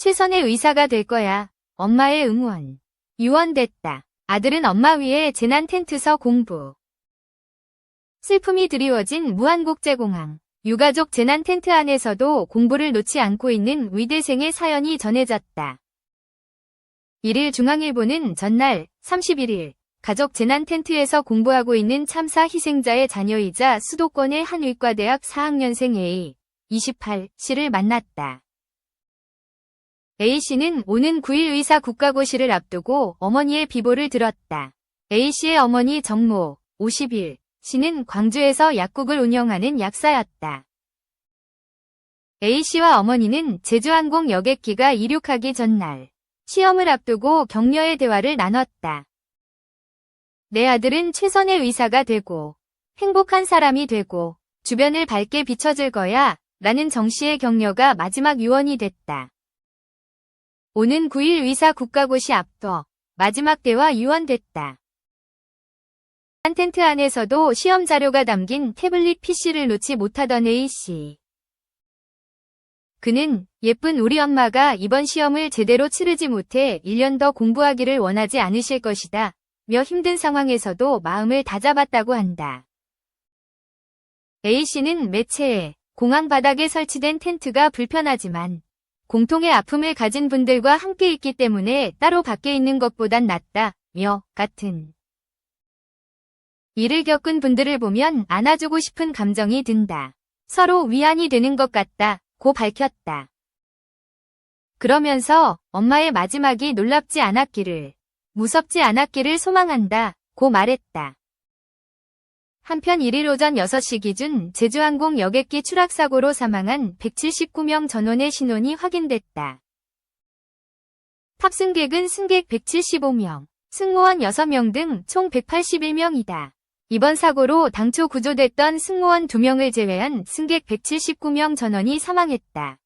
최선의 의사가 될 거야. 엄마의 응원. 유언됐다. 아들은 엄마 위에 재난 텐트서 공부. 슬픔이 드리워진 무한국제공항. 유가족 재난 텐트 안에서도 공부를 놓지 않고 있는 위대생의 사연이 전해졌다. 1일 중앙일보는 전날 31일 가족 재난 텐트에서 공부하고 있는 참사 희생자의 자녀이자 수도권의 한 의과대학 4학년생 A 28씨를 만났다. A씨는 오는 9일 의사 국가고시를 앞두고 어머니의 비보를 들었다. A씨의 어머니 정모 51 씨는 광주에서 약국을 운영하는 약사였다. A씨와 어머니는 제주항공 여객기가 이륙하기 전날 시험을 앞두고 격려의 대화를 나눴다. 내 아들은 최선의 의사가 되고 행복한 사람이 되고 주변을 밝게 비춰줄 거야 라는 정씨의 격려가 마지막 유언이 됐다. 오는 9일 의사 국가고시 앞둬 마지막 대화 유언됐다. 한 텐트 안에서도 시험 자료가 담긴 태블릿 PC를 놓지 못하던 A씨. 그는 예쁜 우리 엄마가 이번 시험을 제대로 치르지 못해 1년 더 공부하기를 원하지 않으실 것이다. 며 힘든 상황에서도 마음을 다잡았다고 한다. A씨는 매체에 공항 바닥에 설치된 텐트가 불편하지만 공통의 아픔을 가진 분들과 함께 있기 때문에 따로 밖에 있는 것보단 낫다. 며 같은 이를 겪은 분들을 보면 안아주고 싶은 감정이 든다. 서로 위안이 되는 것 같다. 고 밝혔다. 그러면서 엄마의 마지막이 놀랍지 않았기를, 무섭지 않았기를 소망한다. 고 말했다. 한편 1일 오전 6시 기준 제주항공 여객기 추락사고로 사망한 179명 전원의 신원이 확인됐다. 탑승객은 승객 175명, 승무원 6명 등 총 181명이다. 이번 사고로 당초 구조됐던 승무원 2명을 제외한 승객 179명 전원이 사망했다.